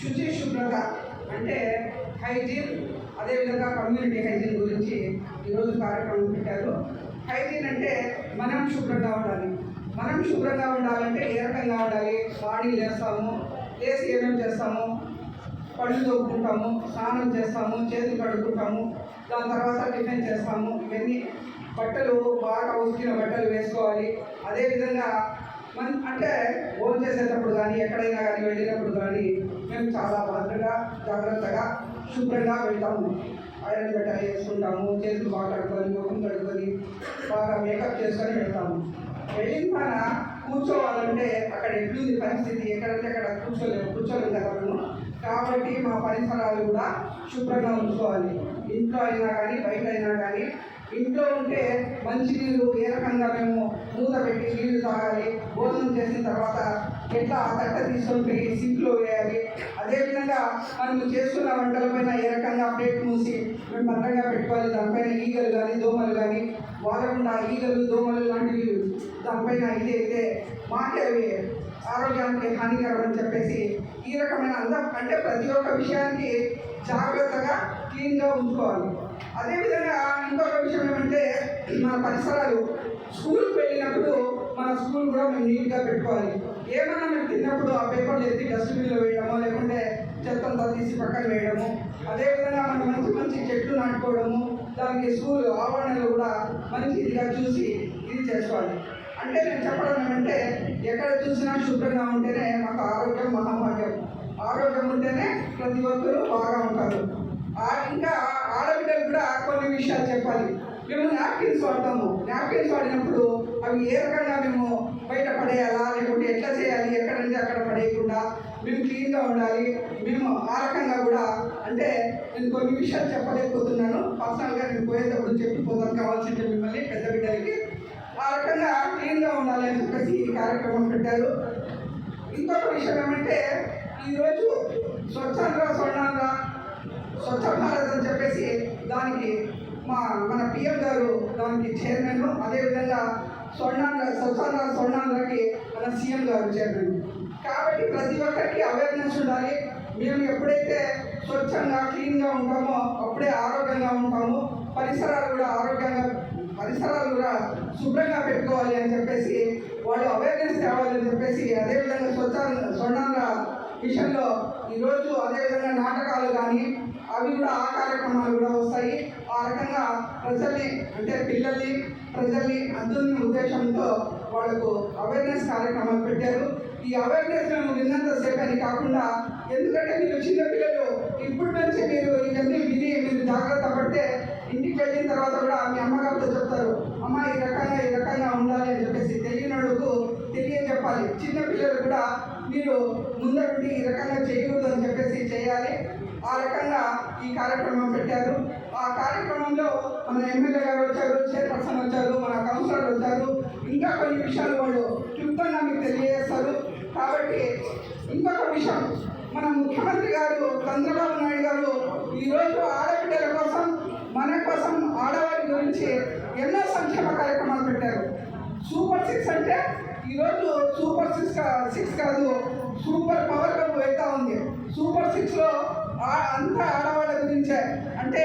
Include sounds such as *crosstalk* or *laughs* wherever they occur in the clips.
శుచి శుభ్రత అంటే హైజీన్ అదేవిధంగా కమ్యూనిటీ హైజీన్ గురించి ఈరోజు కార్యక్రమం పెట్టారు. హైజీన్ అంటే మనం శుభ్రంగా ఉండాలి. మనం శుభ్రంగా ఉండాలంటే ఏ రకంగా ఉండాలి. బాడీ లేస్తాము లేసి ఏమేమి చేస్తాము? పళ్ళు తోపుకుంటాము స్నానం చేస్తాము చేతులు కడుక్కుంటాము దాని తర్వాత టిఫిన్ చేస్తాము. ఇవన్నీ బట్టలు బాగా ఉతికిన బట్టలు వేసుకోవాలి. అదేవిధంగా మన అంటే ఓన్ చేసేటప్పుడు కానీ ఎక్కడైనా కానీ వెళ్ళినప్పుడు కానీ మేము చాలా భద్రంగా జాగ్రత్తగా శుభ్రంగా వెళ్తాము. ఐరన్ బట్టలు వేసుకుంటాము చేతులు బాగా కడుక్కొని ముఖం కడుక్కొని బాగా మేకప్ చేసుకొని వెళ్తాము. వెళ్ళిన మన కూర్చోవాలంటే అక్కడ ఎట్లుంది పరిస్థితి? ఎక్కడంటే అక్కడ కూర్చోలేము కూర్చోలేము కదా మనము. కాబట్టి మా పరిసరాలు కూడా శుభ్రంగా ఉంచుకోవాలి. ఇంట్లో అయినా కానీ బయట అయినా కానీ ఇంట్లో ఉంటే మంచి నీళ్ళు ఏ రకంగా మేము మూత పెట్టి నీళ్ళు తాగాలి. భోజనం చేసిన తర్వాత ఎట్లా ఆ తట్ట తీసుకొని పోయి సింక్లో వేయాలి. అదేవిధంగా మనం చేసుకున్న వంటలపైన ఏ రకంగా ప్లేట్ మూసి మేము భద్రంగా పెట్టుకోవాలి. దానిపైన ఈగలు కానీ దోమలు కానీ వాడకుండా ఈగలు దోమలు లాంటివి దానిపైన ఇది అయితే మాకే అవి ఆరోగ్యానికి హానికరం అని చెప్పేసి ఈ రకమైన అందం అంటే ప్రతి ఒక్క విషయానికి జాగ్రత్తగా క్లీన్గా ఉంచుకోవాలి. అదేవిధంగా ఇంకొక విషయం ఏమంటే మన పరిసరాలు స్కూల్కి వెళ్ళినప్పుడు మన స్కూల్ కూడా మేము నీట్గా పెట్టుకోవాలి. ఏమన్నా మేము తిన్నప్పుడు ఆ పేపర్లు ఎత్తి డస్ట్బిన్లో వేయడము లేకుంటే చెత్తంతా తీసి పక్కన వేయడము అదేవిధంగా మనం మంచి మంచి చెట్లు నాటుకోవడము దానికి స్కూల్ ఆవరణలు కూడా మంచి ఇదిగా చూసి ఇది చేసుకోవాలి. అంటే నేను చెప్పడం ఏమంటే ఎక్కడ చూసినా శుభ్రంగా ఉంటేనే మాకు ఆరోగ్యం మహాభాగ్యం. ఆరోగ్యం ఉంటేనే ప్రతి ఒక్కరూ బాగా ఉంటారు. ఆ- ఇంకా ఆడబిడ్డలు కూడా కొన్ని విషయాలు చెప్పాలి. మేము నాప్కిన్స్ వాడతాము. నాప్కిన్స్ వాడినప్పుడు అవి ఏ రకంగా మేము బయట పడేయాలా లేకుంటే ఎట్లా చేయాలి ఎక్కడ నుంచి అక్కడ పడేయకుండా మేము క్లీన్గా ఉండాలి మేము ఆ రకంగా కూడా అంటే నేను కొన్ని విషయాలు చెప్పలేకపోతున్నాను. పర్సనల్గా నేను పోయేటప్పుడు చెప్పిపోతాను. కావాల్సింటే మిమ్మల్ని పెద్ద బిడ్డలకి ఆ రకంగా క్లీన్గా ఉండాలి అని చెప్పేసి ఈ కార్యక్రమం పెట్టారు. ఇంకొక విషయం ఏమంటే ఈరోజు స్వచ్ఛంద్ర స్వర్ణంగా స్వచ్ఛ భారత్ అని చెప్పేసి దానికి మా మన పిఎం గారు దానికి చైర్మన్ అదేవిధంగా స్వర్ణాంధ్ర స్వచ్ఛాంధ్ర స్వర్ణాంధ్రకి మన సీఎం గారు చైర్మన్. కాబట్టి ప్రతి ఒక్కరికి అవేర్నెస్ ఉండాలి. మేము ఎప్పుడైతే స్వచ్ఛంగా క్లీన్గా ఉంటామో అప్పుడే ఆరోగ్యంగా ఉంటాము. పరిసరాలు కూడా ఆరోగ్యంగా పరిసరాలు కూడా శుభ్రంగా పెట్టుకోవాలి అని చెప్పేసి వాళ్ళు అవేర్నెస్ తేవాలని చెప్పేసి అదేవిధంగా స్వచ్ఛ స్వర్ణాంధ్ర విషయంలో ఈరోజు అదేవిధంగా నాటకాలు కానీ అవి కూడా ఆ కార్యక్రమాలు కూడా వస్తాయి. ఆ రకంగా ప్రజల్ని అంటే పిల్లల్ని ప్రజల్ని అందుని ఉద్దేశంతో వాళ్ళకు అవేర్నెస్ కార్యక్రమాలు పెట్టారు. ఈ అవేర్నెస్ మేము విన్నంతసేపు అని కాకుండా ఎందుకంటే మీరు చిన్న పిల్లలు ఇప్పుడు నుంచి మీరు ఇవన్నీ విని మీరు జాగ్రత్త పడితే ఇంటికి వెళ్ళిన తర్వాత కూడా మీ అమ్మగారితో చెప్తారు అమ్మ ఈ రకంగా ఈ రకంగా ఉండాలి అని చెప్పేసి తెలియనోడుకు తెలియజెప్పాలి చిన్న పిల్లలు కూడా మీరు ముందరుండి ఈ రకంగా చేయకూడదు అని చెప్పేసి చేయాలి. ఆ రకంగా ఈ కార్యక్రమం పెట్టారు. ఆ కార్యక్రమంలో మన ఎమ్మెల్యే గారు వచ్చారు చైర్పర్సన్ వచ్చారు మన కౌన్సిలర్ వచ్చారు. ఇంకా కొన్ని విషయాలు వాళ్ళు క్లుప్తంగా మీకు తెలియజేస్తారు. కాబట్టి ఇంకొక విషయం మన ముఖ్యమంత్రి గారు చంద్రబాబు నాయుడు గారు ఈరోజు ఆడబిడ్డల కోసం మన కోసం ఆడవారి గురించి ఎన్నో సంక్షేమ కార్యక్రమాలు పెట్టారు. సూపర్ సిక్స్ అంటే ఈరోజు సూపర్ సిక్స్ సిక్స్ కాదు సూపర్ పవర్ కప్ వెళ్తా ఉంది. సూపర్ సిక్స్లో అంతా ఆడవాళ్ళ గురించే. అంటే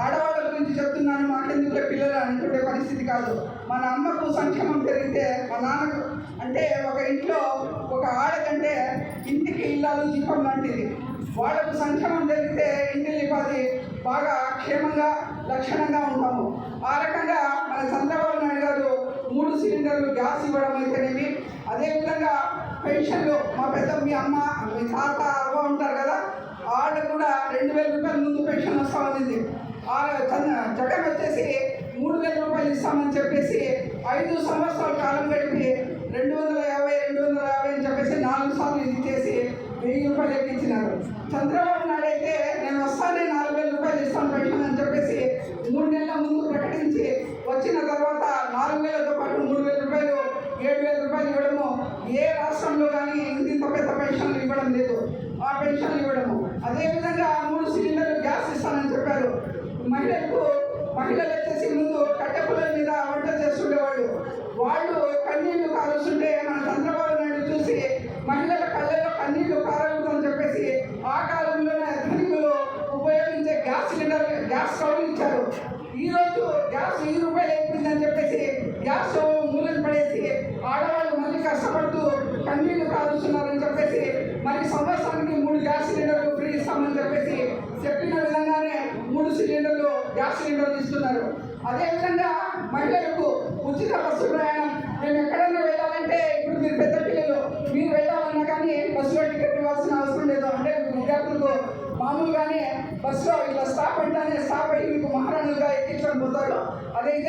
ఆడవాళ్ళ గురించి చెప్తున్నాను మాకెందుకు పిల్లలు అనుకునే పరిస్థితి కాదు. మన అమ్మకు సంక్షేమం జరిగితే మా నాన్నకు అంటే ఒక ఇంట్లో ఒక ఆడకంటే ఇంటికి ఇల్లాలు దీపం లాంటిది. వాళ్ళకు సంక్షేమం జరిగితే ఇంటిని పది బాగా క్షేమంగా లక్షణంగా ఉంటాము. ఆ రకంగా మన చంద్రబాబు నాయుడు గారు మూడు సిలిండర్లు గ్యాస్ ఇవ్వడం అయితేనేమి అదేవిధంగా పెన్షన్లు మా పెద్ద మీ అమ్మ మీ తాత అవ్వ ఉంటారు కదా వాళ్ళకు కూడా రెండు వేల రూపాయలు ముందు పెన్షన్ వస్తామని ఉంది జగన్ వచ్చేసి మూడు వేల రూపాయలు ఇస్తామని చెప్పేసి ఐదు సంవత్సరాల కాలం గడిపి రెండు వందల యాభై రెండు వందల యాభై అని చెప్పేసి నాలుగు సార్లు ఇది చేసి వెయ్యి రూపాయలు ఎక్కించినారు. చంద్రబాబు నాయుడు అయితే నేను వస్తానే నాలుగు వేల రూపాయలు ఇస్తాను పెన్షన్ అని చెప్పేసి మూడు నెలల ముందు ప్రకటించి వచ్చిన తర్వాత నాలుగు వేలతో పాటు మూడు వేల రూపాయలు ఏడు వేల రూపాయలు ఇవ్వడము. ఏ రాష్ట్రంలో కానీ ఇంత పెద్ద పెన్షన్లు ఇవ్వడం లేదు. ఆ పెన్షన్లు ఇవ్వడము. అదేవిధంగా మూడు సిలిండర్లు గ్యాస్ ఇస్తానని చెప్పారు. మహిళలకు మహిళలు వచ్చేసి ముందు కట్టె మీద వంట చేస్తుండేవాళ్ళు. వాళ్ళు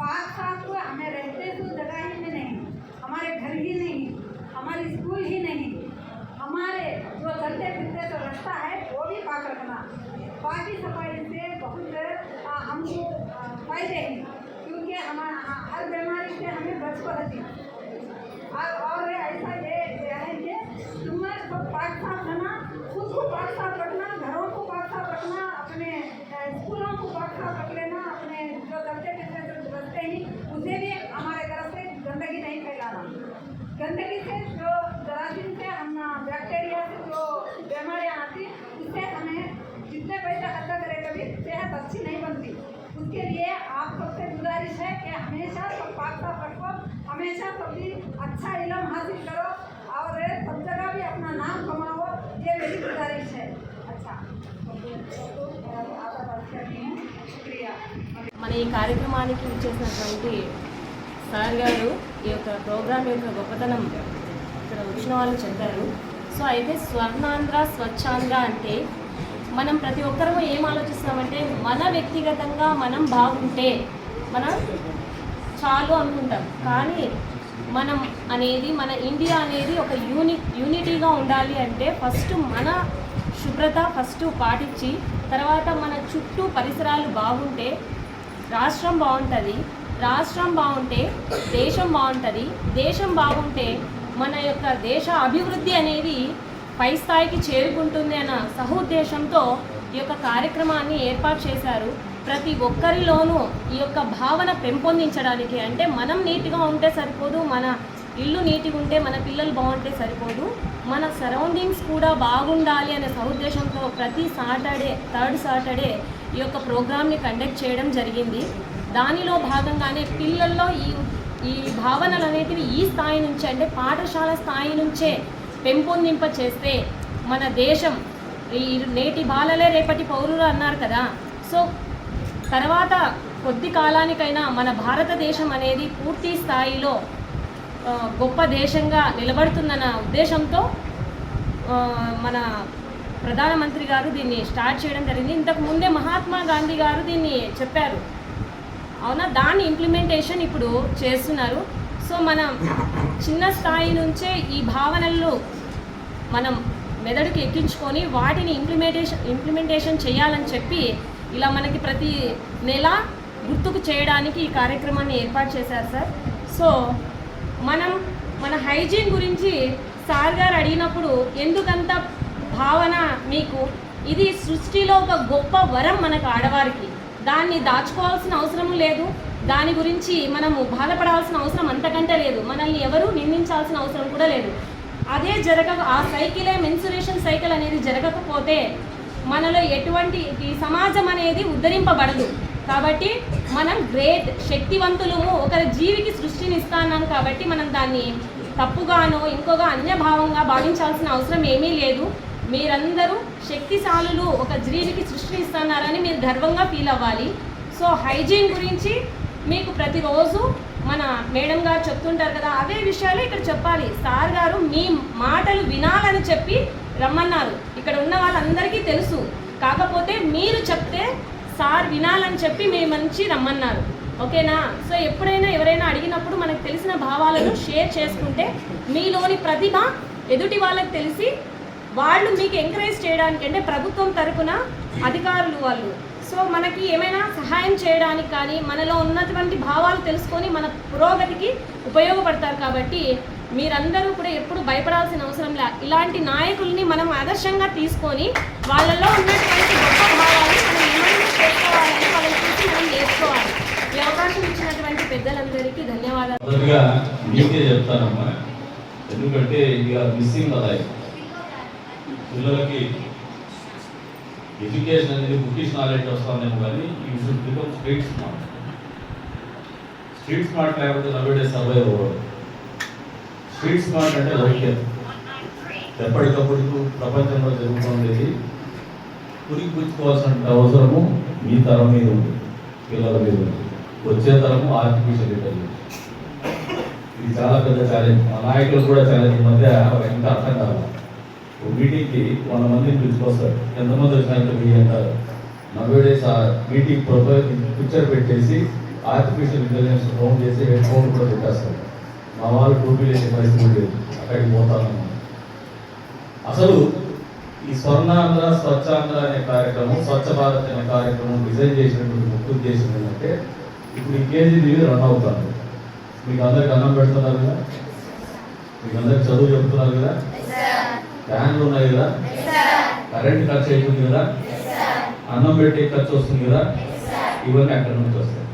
पाक साफ़ को हमें रहते तो जगह ही में नहीं, हमारे घर ही नहीं, हमारे स्कूल ही नहीं, हमारे जो चलते फिरते जो रास्ता है, वो भी पाक रखना। बाकी सफ़ाई से बहुत हमको फ़ायदे हैं, क्योंकि हमारा हर बीमारी से हमें बच को रहती। और और ऐसा ये है कि तुम्हें सब पाक साफ़ रहना, खुद को पाक साफ़ हमेशा सब पाक साफ रखो हमेशा सभी अच्छा इलम हासिल करो और सब जगह भी अपना नाम कमाओ ये मेरी गुजारिश है अच्छा आधा बात करती हूँ शुक्रिया మన ఈ కార్యక్రమానికి ఇచ్చేసినటువంటి సార్ గారు ఈ యొక్క ప్రోగ్రాం యొక్క గొప్పతనం ఇక్కడ వచ్చిన వాళ్ళు చెప్పారు సో అయితే స్వర్ణాంధ్ర స్వచ్ఛాంధ్ర అంటే మనం ప్రతి ఒక్కరము ఏం ఆలోచిస్తామంటే మన వ్యక్తిగతంగా మనం బాగుంటే మనం చాలు అనుకుంటాం. కానీ మనం అనేది మన ఇండియా అనేది ఒక యూని యూనిటీగా ఉండాలి అంటే ఫస్ట్ మన శుభ్రత ఫస్ట్ పాటించి తర్వాత మన చుట్టూ పరిసరాలు బాగుంటే రాష్ట్రం బాగుంటుంది రాష్ట్రం బాగుంటే దేశం బాగుంటుంది దేశం బాగుంటే మన యొక్క దేశ అభివృద్ధి అనేది పై స్థాయికి చేరుకుంటుంది అన్న సహోద్దేశంతో ఈ యొక్క కార్యక్రమాన్ని ఏర్పాటు చేశారు. ప్రతి ఒక్కరిలోనూ ఈ యొక్క భావన పెంపొందించడానికి అంటే మనం నీట్గా ఉంటే సరిపోదు మన ఇల్లు నీట్గా ఉంటే మన పిల్లలు బాగుంటే సరిపోదు మన సరౌండింగ్స్ కూడా బాగుండాలి అనే సదుద్దేశంతో ప్రతి సాటర్డే థర్డ్ సాటర్డే ఈ యొక్క ప్రోగ్రామ్ని కండక్ట్ చేయడం జరిగింది. దానిలో భాగంగానే పిల్లల్లో ఈ ఈ భావనలు అనేటివి ఈ స్థాయి నుంచి అంటే పాఠశాల స్థాయి నుంచే పెంపొందింప చేస్తే మన దేశం ఈ నేటి బాలలే రేపటి పౌరులు అన్నారు కదా. సో తర్వాత కొద్ది కాలానికైనా మన భారతదేశం అనేది పూర్తి స్థాయిలో గొప్ప దేశంగా నిలబడుతుందన్న ఉద్దేశంతో మన ప్రధానమంత్రి గారు దీన్ని స్టార్ట్ చేయడం జరిగింది. ఇంతకు ముందే మహాత్మా గాంధీ గారు దీన్ని చెప్పారు. అవునా? దాని ఇంప్లిమెంటేషన్ ఇప్పుడు చేస్తున్నారు. సో మనం చిన్న స్థాయి నుంచే ఈ భావనలు మనం మెదడుకి ఎక్కించుకొని వాటిని ఇంప్లిమెంటేషన్ ఇంప్లిమెంటేషన్ చేయాలని చెప్పి ఇలా మనకి ప్రతి నెల గుర్తుకు చేయడానికి ఈ కార్యక్రమాన్ని ఏర్పాటు చేశారు సార్. సో మనం మన హైజీన్ గురించి సార్ గారు అడిగినప్పుడు ఎందుకంత భావన మీకు? ఇది సృష్టిలో ఒక గొప్ప వరం మనకు ఆడవారికి. దాన్ని దాచుకోవాల్సిన అవసరం లేదు. దాని గురించి మనము బాధపడాల్సిన అవసరం అంతకంటే లేదు. మనల్ని ఎవరు నిందించాల్సిన అవసరం కూడా లేదు. అదే జరగ ఆ సైకిలే మెన్సురేషన్ సైకిల్ అనేది జరగకపోతే మనలో ఎటువంటి ఈ సమాజం అనేది ఉద్ధరింపబడదు. కాబట్టి మనం గ్రేట్ శక్తివంతులము ఒకరి జీవికి సృష్టిని ఇస్తాన్నాం కాబట్టి మనం దాన్ని తప్పుగానో ఇంకోగా అన్యభావంగా భావించాల్సిన అవసరం ఏమీ లేదు. మీరందరూ శక్తిశాలులు ఒక జీవికి సృష్టిని ఇస్తున్నారని మీరు గర్వంగా ఫీల్ అవ్వాలి. సో హైజీన్ గురించి మీకు ప్రతిరోజు మన మేడం గారు చెప్తుంటారు కదా అవే విషయాలు ఇక్కడ చెప్పాలి. సార్ గారు మీ మాటలు వినాలని చెప్పి రమ్మన్నారు. ఇక్కడ ఉన్న వాళ్ళందరికీ తెలుసు. కాకపోతే మీరు చెప్తే సార్ వినాలని చెప్పి మేము మంచి రమ్మన్నారు. ఓకేనా? సో ఎప్పుడైనా ఎవరైనా అడిగినప్పుడు మనకు తెలిసిన భావాలను షేర్ చేసుకుంటే మీలోని ప్రతిభ ఎదుటి వాళ్ళకి తెలిసి వాళ్ళు మీకు ఎంకరేజ్ చేయడానికి అంటే ప్రభుత్వం తరపున అధికారులు వాళ్ళు. సో మనకి ఏమైనా సహాయం చేయడానికి కానీ మనలో ఉన్నటువంటి భావాలు తెలుసుకొని మన పురోగతికి ఉపయోగపడతారు కాబట్టి మీరందరూ కూడా ఎప్పుడు భయపడాల్సిన అవసరం లే. ఇలాంటి నాయకుల్ని మనం ఆదర్శంగా తీసుకొని వాళ్ళలో ఉన్నటువంటి గొప్ప భావాలు మనం ఏమైనా చేసుకోవాలని వాళ్ళని చూసి మనం నేర్చుకోవాలి. ఈ అవకాశం ఇచ్చినటువంటి పెద్దలందరికీ ధన్యవాదాలు. చెప్తానమ్మా. ఎందుకంటే ఇక మిస్సింగ్ కదా పిల్లలకి ఎడ్యుకేషన్ అనేది బుకిష్ నాలెడ్జ్ వస్తుందేమో కానీ you should become street smart. Street smart లేకపోతే నవ్వేడే సర్వైవ్ అవ్వదు స్ట్రీట్ స్మార్ట్ అంటే భవిష్యత్తు ఎప్పటికప్పుడు ప్రపంచంలో జరుగుతుండేది పురిగిపుచ్చుకోవాల్సిన అవసరము మీ తరం మీద ఉంది పిల్లల మీద ఉంది. వచ్చే తరము ఆర్టిఫిషియల్ ఇంటెలిజెన్స్ ఇది చాలా పెద్ద ఛాలెంజ్ మా నాయకులు కూడా ఛాలెంజ్ ఈ మధ్య ఎంత అర్థం కాదు. ఒక మీటింగ్కి వంద మందిని పిలుచుకొస్తారు. ఎంతమంది వచ్చినారంటే మీ అంటారు నలభై ఆ మీటింగ్ ప్రొఫైల్ పిక్చర్ పెట్టేసి ఆర్టిఫిషియల్ ఇంటెలిజెన్స్ ఫోన్ చేసి హెడ్ ఫోన్ కూడా పెట్టేస్తారు. మా వాళ్ళు టోపీ లేని పరిస్థితి లేదు అక్కడికి పోతాను. అసలు ఈ స్వర్ణాంధ్ర స్వచ్ఛాంధ్ర అనే కార్యక్రమం స్వచ్ఛ భారత్ అనే కార్యక్రమం డిజైన్ చేసినటువంటి ముఖ్య ఉద్దేశం ఏంటంటే ఇప్పుడు ఈ కేజీ రన్ అవుతాను మీకు అందరికి అన్నం పెడుతున్నారు కదా? మీకు అందరికి చదువు చెప్తున్నారు కదా? ఫ్యాన్లు ఉన్నాయి కదా? కరెంట్ ఖర్చు అవుతుంది కదా? అన్నం పెట్టే ఖర్చు వస్తుంది కదా? ఇవన్నీ అక్కడ నుంచి వస్తాయి.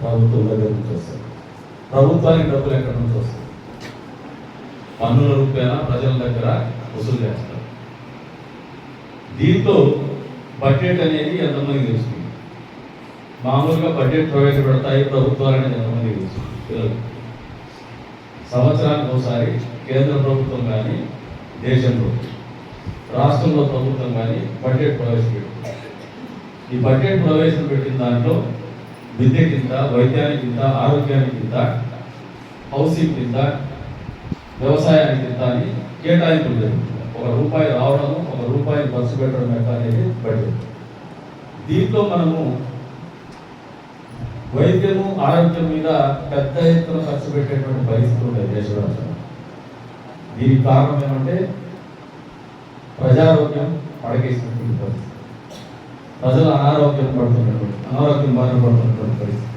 ప్రభుత్వం దగ్గర నుంచి వస్తాయి. ప్రభుత్వానికి డబ్బులు ఎక్కడి నుంచి వస్తాయి? పన్నుల రూపాయన ప్రజల దగ్గర వసూలు చేస్తారు? దీంతో బడ్జెట్ అనేది ఎంతమంది తెలుస్తుంది? మామూలుగా బడ్జెట్ ప్రవేశపెడతాయి ప్రభుత్వాలు అనేది ఎంతమంది తెలుస్తుంది? పిల్లలు సంవత్సరానికి ఒకసారి కేంద్ర ప్రభుత్వం కానీ దేశంలో రాష్ట్రంలో ప్రభుత్వం కానీ బడ్జెట్ ప్రవేశపెడుతుంది. ఈ బడ్జెట్ ప్రవేశపెట్టిన దాంట్లో విద్య కింద వైద్యానికి కింద ఆరోగ్యానికి కింద హౌసింగ్ కింద వ్యవసాయానికి కింద అని కేటాయింపులు జరుగుతుంది ఒక రూపాయి రావడము ఒక రూపాయి ఖర్చు పెట్టడం యొక్క అనేది బడ్జెట్. దీంట్లో మనము వైద్యము ఆరోగ్యం మీద పెద్ద ఎత్తున ఖర్చు పెట్టేటువంటి పరిస్థితి ఉంది దేశవ్యాప్తంగా. దీనికి కారణం ఏమంటే ప్రజారోగ్యం పడకేసినటువంటి పరిస్థితి. ప్రజలు అనారోగ్యం పడుతున్నటువంటి అనారోగ్యం బారిన పడుతున్నటువంటి పరిస్థితి.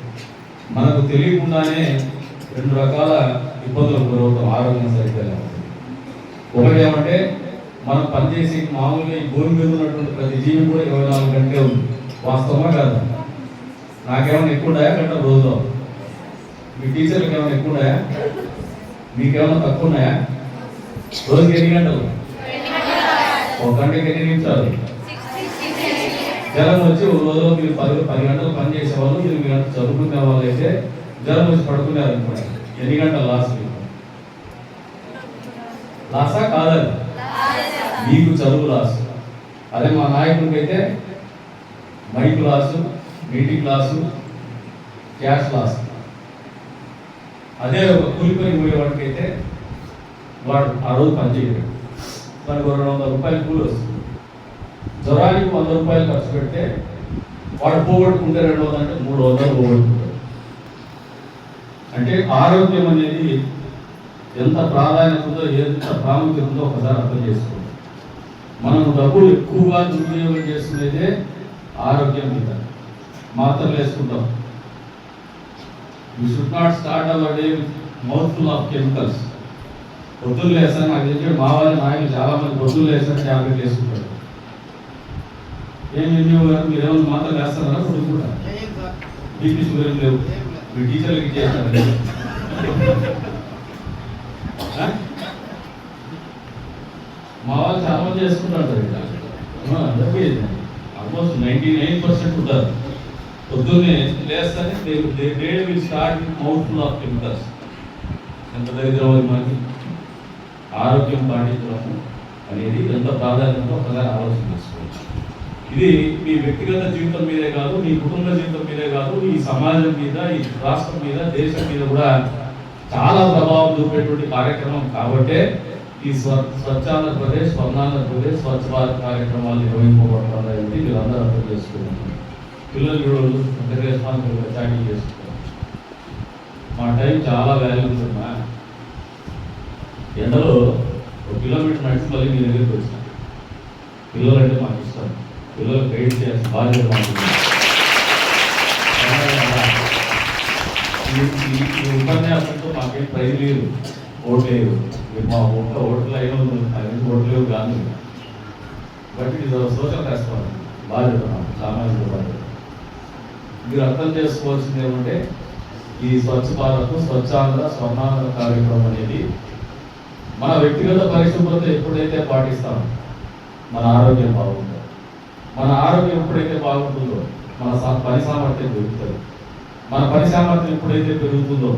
మనకు తెలియకుండానే రెండు రకాల ఇబ్బందులకు గురవుతాం ఆరోగ్యం సరిగ్గా లేకపోతే. ఒకటి ఏమంటే మనం పనిచేసి మామూలుగా ఈ భూమి మీద ఉన్నటువంటి ప్రతి జీవి కూడా ఇరవై నాలుగు గంటలే ఉంది. వాస్తవమా కాదు? నాకేమైనా ఎక్కువ ఉన్నాయా కంటే రోజు మీ టీచర్లకు ఏమైనా ఎక్కువ ఉన్నాయా మీకేమైనా తక్కువ ఉన్నాయా రోజుకి ఎన్ని గంటలు? ఒక గంటకి ఎన్ని నిమిషాలు? జ్వరం వచ్చి ఒక రోజులో మీరు పది పది గంటలు పని చేసే వాళ్ళు ఎనిమిది గంటలు చదువుకునే వాళ్ళు అయితే జ్వరం వచ్చి పడుకున్నారు అనుకోండి ఎన్ని గంటలు లాస్ మీకు? లాసా కాదని మీకు చదువు లాస్ అదే మా నాయకుడికి అయితే mic loss meeting class cash loss అదే ఒక కూలిపోయి పోయేవాడికి అయితే వాడు ఆ రోజు పనిచేయడు వాడికి రెండు వందల రూపాయలు కూలి వస్తుంది. జ్వరానికి వంద రూపాయలు ఖర్చు పెడితే వాడు పోగొట్టుకుంటే రెండు వందలు అంటే మూడు వందలు పోగొట్టుకుంటాడు. అంటే ఆరోగ్యం అనేది ఎంత ప్రాధాన్యత ఉందో ఎంత ప్రాముఖ్యత ఉందో ఒకసారి అర్థం చేసుకోండి. మనం డబ్బులు ఎక్కువగా దుర్వినియోగం చేసుకునేదే ఆరోగ్యం మీద. మాత్రలు వేసుకుంటాం. You should not start our day mouthful mouth full of chemicals పొద్దులు వేసాను నాకు తెలిసి మా వాళ్ళ నాయకులు చాలా మంది వేసాను లేసాను ట్యాబ్లెట్ వేసుకుంటారు. ఏం ఎన్ని గారు మీరు ఏమైనా మాత్రం వేస్తారా ఇప్పుడు కూడా. బీపీ షుగర్ లేవు. మీ టీచర్లకి చేస్తారు *laughs* మా వాళ్ళు చాలా మంది చేసుకుంటారు అందరికీ ఆల్మోస్ట్ నైంటీ నైన్ పర్సెంట్ ఉంటారు. పొద్దున్నే లేస్తానే day will start mouth full of chemicals ఎంత దరిద్రం అది మనకి. ఆరోగ్యం పాటించడము అనేది ఎంత ప్రాధాన్యత ఒకసారి ఆలోచన ఇది మీ వ్యక్తిగత జీవితం మీదే కాదు మీ కుటుంబ జీవితం మీదే కాదు ఈ సమాజం మీద ఈ రాష్ట్రం మీద దేశం మీద కూడా చాలా ప్రభావం చూపేటువంటి కార్యక్రమం. కాబట్టే ఈ స్వ స్వచ్ఛ ఆంధ్రప్రదేశ్ స్వర్ణాంధ్రప్రదేశ్ స్వచ్ఛ భారత్ కార్యక్రమాలు నిర్వహింపబడుతున్నాయి మీరు అందరూ అర్థం చేసుకున్నారు పిల్లలు కూడా అంత రెస్పాన్సిబుల్గా చేసుకుంటారు. మా టైం చాలా వాల్యూస్ ఉన్నా ఎండలో ఒక కిలోమీటర్ నడిచి మళ్ళీ మీ దగ్గరికి వచ్చాను. పిల్లలంటే మాకు ఇష్టం. పిల్లలు గైడ్ చేయాల్సిన బాధ్యత ఈ- ఉపన్యాసంతో మాకేం ప్రైజ్ లేదు ఓటు లేదు. మీరు మా ఒక్క ఓట్లు అయిన ఓట్లు లేవు కాదు. బట్ ఇది సోషల్ రెస్పాన్స్ బాధ్యత సామాజిక బాధ్యత. మీరు అర్థం చేసుకోవాల్సింది ఏమంటే ఈ స్వచ్ఛ భారత్ స్వచ్ఛాంధ్ర స్వర్ణాంధ్ర కార్యక్రమం అనేది మన వ్యక్తిగత పరిశుభ్రత ఎప్పుడైతే పాటిస్తామో మన ఆరోగ్యం బాగుంటుంది. మన ఆరోగ్యం ఎప్పుడైతే బాగుంటుందో మన పని సామర్థ్యం పెరుగుతుంది. మన పని సామర్థ్యం ఎప్పుడైతే పెరుగుతుందో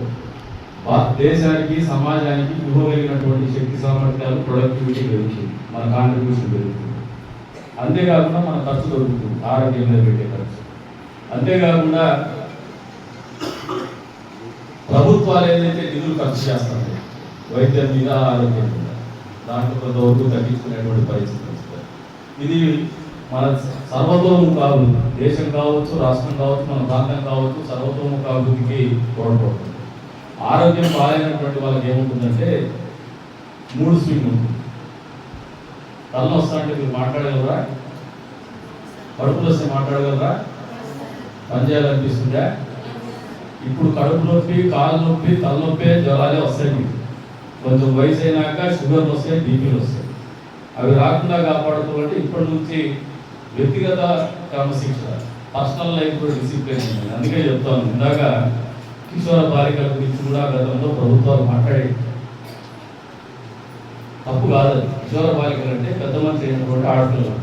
దేశానికి సమాజానికి ఇవ్వగలిగినటువంటి శక్తి సామర్థ్యాలు ప్రొడక్టివిటీ పెరుగుతుంది. మన కాంట్రిబ్యూషన్ పెరుగుతుంది. అంతేకాకుండా మన ఖర్చు దొరుకుతుంది ఆరోగ్యం మీద పెట్టే ఖర్చు. అంతేకాకుండా ప్రభుత్వాలు ఏదైతే నిధులు ఖర్చు చేస్తారో వైద్యం మీద ఆరోగ్యం మీద దాంట్లో కొంతవరకు తగ్గించుకునేటువంటి పరిస్థితి వస్తుంది. ఇది మన సర్వతోముఖాభివృద్ధి దేశం కావచ్చు రాష్ట్రం కావచ్చు మన ప్రాంతం కావచ్చు సర్వతోముఖాభివృద్ధికి తోడ్పడుతుంది ఆరోగ్యం బాగాలేనటువంటి వాళ్ళకి ఏముంటుందంటే మూడు స్వింగ్ ఉంటుంది. తల వస్తా అంటే మీరు మాట్లాడగలరా? కడుపులు వస్తే మాట్లాడగలరా? పనిచేయాలనిపిస్తుందా ఇప్పుడు కడుపు నొప్పి కాలు నొప్పి తలనొప్పి జ్వరాలే వస్తాయి మీకు. కొంచెం వయసు అయినాక షుగర్లు వస్తాయి బీపీలు వస్తాయి అవి రాకుండా కాపాడుకోవాలంటే ఇప్పటి నుంచి వ్యక్తిగత క్రమశిక్షణ పర్సనల్ లైఫ్ డిసిప్లిన్ ఉంది అందుకే చెప్తాను ఇందాక కిషోర బాలికల గురించి కూడా గతంలో ప్రభుత్వాలు మాట్లాడే తప్పు కాదు కిషోర బాలికలు అంటే పెద్ద మనిషి అయినటువంటి ఆడపిల్లలు.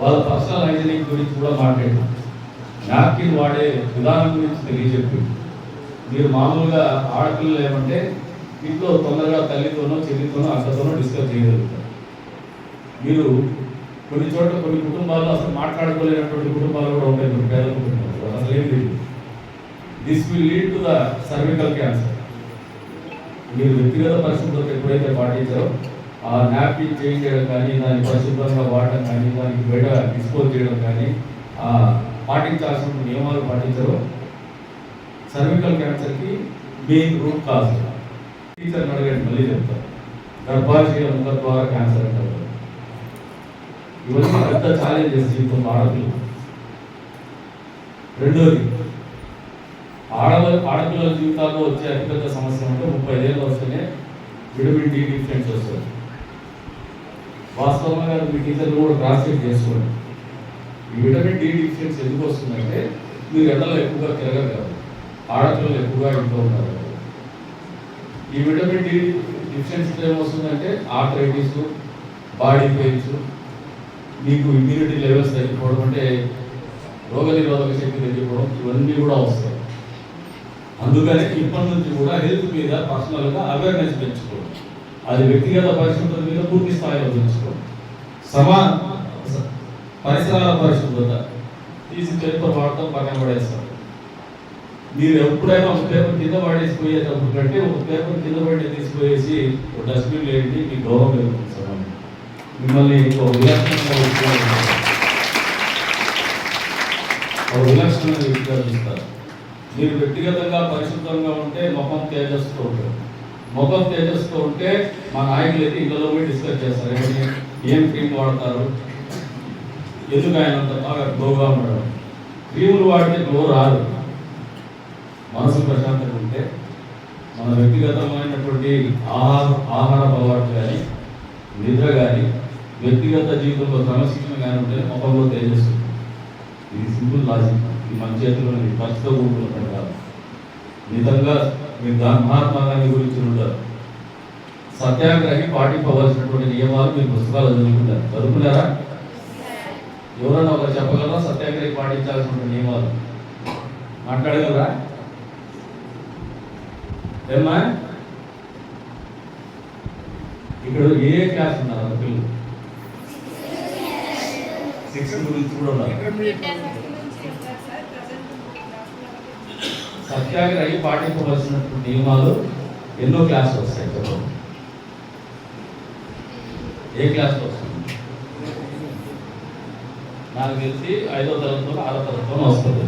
వాళ్ళ పర్సనల్ హైజీనిక్ గురించి కూడా మాట్లాడారు. నాప్కిన్ వాడే విధానం గురించి తెలియజెప్పి మీరు మామూలుగా ఆడపిల్లలు ఏమంటే ఇంట్లో తొందరగా తల్లితోనో చెల్లితోనో అక్కతోనో డిస్కస్ చేయగలుగుతారు. మీరు కొన్ని చోట్ల కొన్ని కుటుంబాల్లో అసలు మాట్లాడుకోలేనటువంటి కుటుంబాలు కూడా ఉంటాయి కొన్ని పేద కుటుంబాలు అసలు ఏం లేదు. This will lead to the cervical cancer మీరు వ్యక్తిగత పరిశుభ్రత ఎప్పుడైతే పాటించారో ఆ నాప్కిన్ చేంజ్ చేయడం కానీ దాన్ని పరిశుభ్రంగా వాడడం కానీ దానికి బయట డిస్పోజ్ చేయడం కానీ ఆ పాటించాల్సిన నియమాలు పాటించారో సర్వికల్ క్యాన్సర్కి మెయిన్ రూట్ కాజ్ టీచర్ని అడగండి మళ్ళీ చెప్తారు గర్భాశయ ముఖ క్యాన్సర్ అంటారు. ఇవన్నీ పెద్ద ఛాలెంజెస్ జీవితం ఆడపిల్లలు రెండోది ఆడవారి ఆడపిల్లల జీవితాల్లో వచ్చే అతిపెద్ద సమస్య అంటే ముప్పై ఐదేళ్ళు వస్తేనే విటమిన్ డి డిఫిషియన్సీ వస్తుంది. వాస్తవంగా మీ టీచర్లు కూడా క్రాస్ చెక్ చేసుకోండి. ఈ విటమిన్ డి డిఫిషియన్సీ ఎందుకు వస్తుందంటే మీరు ఎండలో ఎక్కువగా తిరగరు ఆడపిల్లలు ఎక్కువగా ఇంట్లో ఉన్నారు ఈ విటమిన్ డి డిఫిషియన్సీ ఏమొస్తుందంటే ఆర్థరైటిస్ బాడీ పెయిన్స్ మీకు ఇమ్యూనిటీ లెవెల్స్ తగ్గిపోవడం అంటే రోగనిరోధక శక్తి తగ్గిపోవడం ఇవన్నీ కూడా వస్తాయి. అందుకనే ఇప్పటి నుంచి కూడా హెల్త్ మీద పర్సనల్గా అవేర్నెస్ పెంచుకోవడం అది వ్యక్తిగత పరిశుభ్రత మీద పూర్తి స్థాయిలో పెంచుకోవడం సమా పరిసరాల పరిశుభ్రత. తీసి పేపర్ వాడటం పక్కన పడేస్తారు. మీరు ఎప్పుడైనా ఒక పేపర్ కింద పడేసిపోయేటప్పుడు కంటే ఒక పేపర్ కింద పడి తీసిపోయేసి ఒక డస్ట్బిన్ వేయండి మీకు గౌరవం పెరుగుతుంది మిమ్మల్ని ఒక విలక్షణమైన ఒక విలక్షణమైన వ్యక్తిగా చూస్తారు మీరు వ్యక్తిగతంగా పరిశుద్ధంగా ఉంటే ముఖం తేజస్తో ఉంటారు ముఖం తేజస్తో ఉంటే మా నాయకులు అయితే ఇళ్ళలో పోయి డిస్కస్ చేస్తారు. ఏమని ఏం క్రీమ్ వాడతారు? ఎందుకు ఆయన అంత బాగా గ్లోగా ఉండడం? క్రీములు వాడితే గ్లో రాదు. మనసు ప్రశాంతంగా ఉంటే మన వ్యక్తిగతమైనటువంటి ఆహార ఆహార అలవాట్లు కానీ నిద్ర కానీ వ్యక్తిగత జీవితంలో క్రమశిక్షణ కానీ ఉంటే ముఖంలో తేజస్సు. ఇది సింపుల్ లాజిక్. ఇది మన చేతిలో ఉంది ఖర్చుతో కూడుకున్న నిజంగా మీరు మహాత్మా గాంధీ గురించి ఉంటారు. సత్యాగ్రహి పాటింపవలసినటువంటి నియమాలు మీరు పుస్తకాలు చదువుకుంటారు. చదువుకున్నారా? ఎవరన్నా ఒకరు చెప్పగలరా? సత్యాగ్రహి పాటించాల్సిన నియమాలు? మాట్లాడగలరా? ఏమ్మా? ఇక్కడ ఏ క్లాస్ ఉన్నారు? పిల్లలు? గురించి కూడా సత్యాగ్రహి పాటించవలసినటువంటి నియమాలు ఎన్నో క్లాసులు వస్తాయి ఏ క్లాస్లో వస్తుంది నాకు తెలిసి ఐదో తరగతిలో ఆరో తరగతిలో వస్తుంది.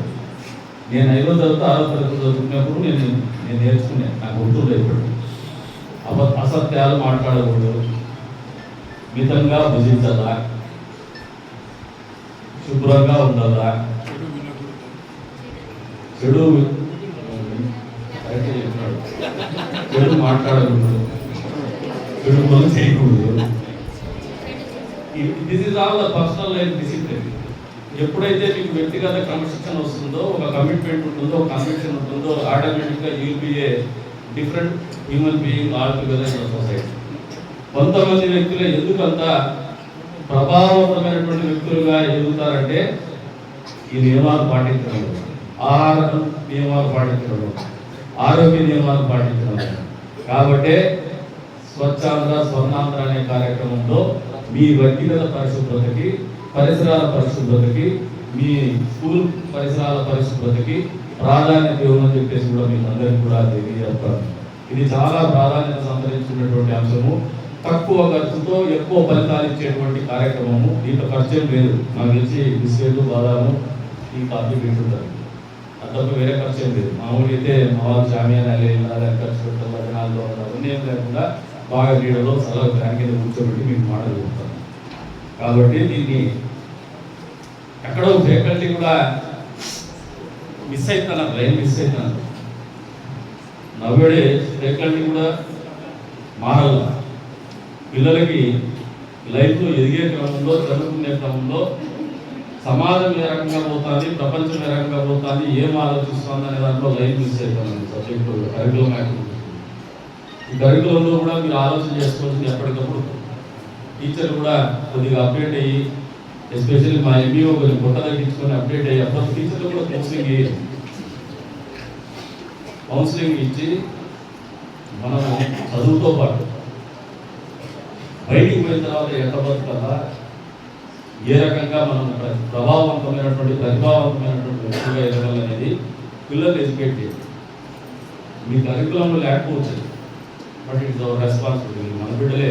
నేను ఐదో తరగతి ఆరో తరగతి చదువుకున్నప్పుడు నేను నేను నేర్చుకున్నాను నాకు గుర్తుండే ఇప్పుడు. అబ అసత్యాలు మాట్లాడకూడదు. మితంగా భుజించాలా. శుభ్రంగా ఉండాలా? చెడు అయితే చెప్పినాడు చెడు మాట్లాడకూడదు. చెడు పనులు చేయకూడదు. This is all the personal life discipline ఎప్పుడైతే మీకు వ్యక్తిగత క్రమశిక్షణ వస్తుందో ఒక కమిట్మెంట్ ఉంటుందో ఒక కన్విక్షన్ ఉంటుందో ఆటోమేటిక్గా UPA be a different human being all together in society కొంతమంది వ్యక్తులు ఎందుకంత ప్రభావవంతమైనటువంటి వ్యక్తులుగా ఎదుగుతారంటే ఈ నియమాలు పాటించడం. ఆహారం ఆహార నియమాలు పాటించడం. ఆరోగ్య నియమాలు పాటించడం. కాబట్టి స్వచ్ఛాంధ్ర స్వర్ణాంధ్ర అనే కార్యక్రమంలో మీ వ్యక్తిగత పరిశుభ్రతకి పరిసరాల పరిశుభ్రతకి మీ స్కూల్ పరిసరాల పరిశుభ్రతకి ప్రాధాన్యత ఇవ్వమని చెప్పేసి కూడా మీకు అందరికీ కూడా తెలియజేస్తాను. ఇది చాలా ప్రాధాన్యత సంతరించినటువంటి అంశము. తక్కువ ఖర్చుతో ఎక్కువ ఫలితాలు ఇచ్చేటువంటి కార్యక్రమము. దీంట్లో ఖర్చు లేదు. నాకు తెలిసి బిస్కెట్లు బాదాము ఈ కాఫీ పెట్టుకుంటారు అంతకు వేరే ఖర్చు ఏం లేదు మామూలు అయితే మా వాళ్ళు జామీనాలు వెళ్ళాలి ఖర్చు పెట్టాలి జనాల్లో అవన్నీ ఏం లేకుండా బాగా నీడలో సలహా ఫ్యాన్ కింద కూర్చోబెట్టి మీకు మాటలు చెప్తాను కాబట్టి దీన్ని ఎక్కడో ఫ్యాకల్టీ కూడా మిస్ అవుతున్నారు లైన్ మిస్ అవుతున్నారు నవ్వేడే ఫ్యాకల్టీ కూడా మారాలి. పిల్లలకి లైఫ్లో ఎదిగే క్రమంలో చదువుకునే క్రమంలో సమాజం ఏ రకంగా పోతుంది ప్రపంచం ఏ రకంగా పోతుంది ఏం ఆలోచిస్తుంది అనే దాంట్లో లైఫ్ మిస్ అవుతానండి సబ్జెక్టు కరికులం యాక్టివిటీ ఈ కరికులంలో కూడా మీరు ఆలోచన చేసుకోవాల్సింది ఎప్పటికప్పుడు. టీచర్ కూడా కొద్దిగా అప్డేట్ అయ్యి ఎస్పెషల్లీ మా ఎంబీఓ కొంచెం కొత్త తగ్గించుకొని అప్డేట్ అయ్యి అప్పుడు టీచర్లు కూడా కౌన్సిలింగ్ కౌన్సిలింగ్ ఇచ్చి మనం చదువుతో పాటు బయటికి పోయిన తర్వాత ఎంత బతుకల్లా ఏ రకంగా మనం ప్రభావవంతమైనటువంటి ప్రతిభావంతమైనటువంటి వ్యక్తిగా ఎదగాలనేది పిల్లలు ఎడ్యుకేట్ చేయాలి. మీ కరికులంలో లేకపోవచ్చు బట్ ఇట్స్ అవర్ రెస్పాన్సిబిలిటీ. మన బిడ్డలే.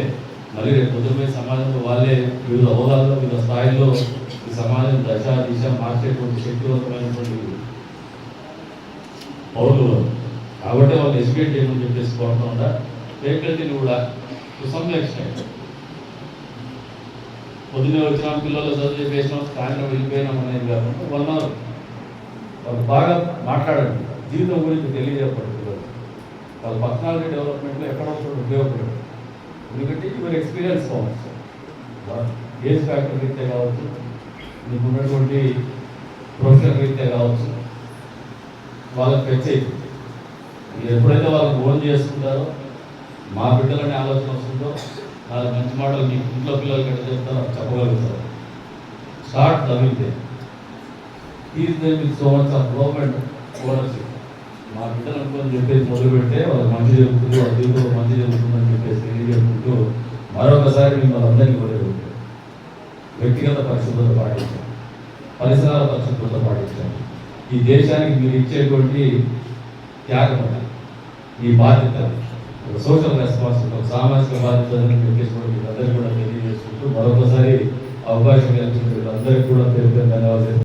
మళ్ళీ రేపు పొద్దుపై సమాజంలో వాళ్ళే వివిధ హోదాల్లో వివిధ స్థాయిలో ఈ సమాజం దశ దిశ మార్చేటువంటి శక్తివంతమైనటువంటి పౌరులు కాబట్టి వాళ్ళు ఎడ్యుకేట్ చేయమని చెప్పేసి కోరుతా ఉందా ఫ్యాకల్టీని కూడా టు పొద్దున్నే వచ్చిన పిల్లలు చదివి చేసినాం సాయంత్రం వెళ్ళిపోయినాం అనేది కాకుండా వన్ అవర్ వాళ్ళు బాగా మాట్లాడండి జీవితం గురించి తెలియజేపండి పిల్లలు. వాళ్ళ పర్సనాలిటీ డెవలప్మెంట్లో ఎక్కడో ఉపయోగపడదు. ఎందుకంటే యువర్ ఎక్స్పీరియన్స్ కావచ్చు. ఏజ్ ఫ్యాక్టర్ రీత్యా కావచ్చు మీకు ఉన్నటువంటి ప్రొఫెషన్ రీత్యా కావచ్చు వాళ్ళకి పెంచేది ఎప్పుడైతే వాళ్ళకి ఫోన్ చేస్తుంటారో మా బిడ్డలనే ఆలోచన వస్తుందో వాళ్ళ మంచి మాటలు మీ ఇంట్లో పిల్లలకి కట్ట చెప్తారో చెప్పగలుగుతారు స్టార్ట్ తగిలితే is they with so much of government ownership మా బిడ్డలు అనుకుని చెప్పేసి మొదలు పెడితే వాళ్ళు మంచి జరుగుతుంది వాళ్ళ జీవితంలో మంచి జరుగుతుందని చెప్పేసి తెలియజేసుకుంటూ మరొకసారి మిమ్మల్ని అందరికీ కూడా వ్యక్తిగత పరిశుభ్రత పాటించాలి పరిసరాల పరిశుభ్రత పాటించాలి ఈ దేశానికి మీరు ఇచ్చేటువంటి త్యాగం ఈ బాధ్యత సోషల్ రెస్పాన్సిబిలిటీ సామాజిక బాధ్యతలను అని చెప్పేసి అందరికీ కూడా తెలియజేసుకుంటూ మరొకసారి అవకాశం కల్పించిన వీళ్ళందరికీ కూడా పేరు పేరు ధన్యవాదాలు.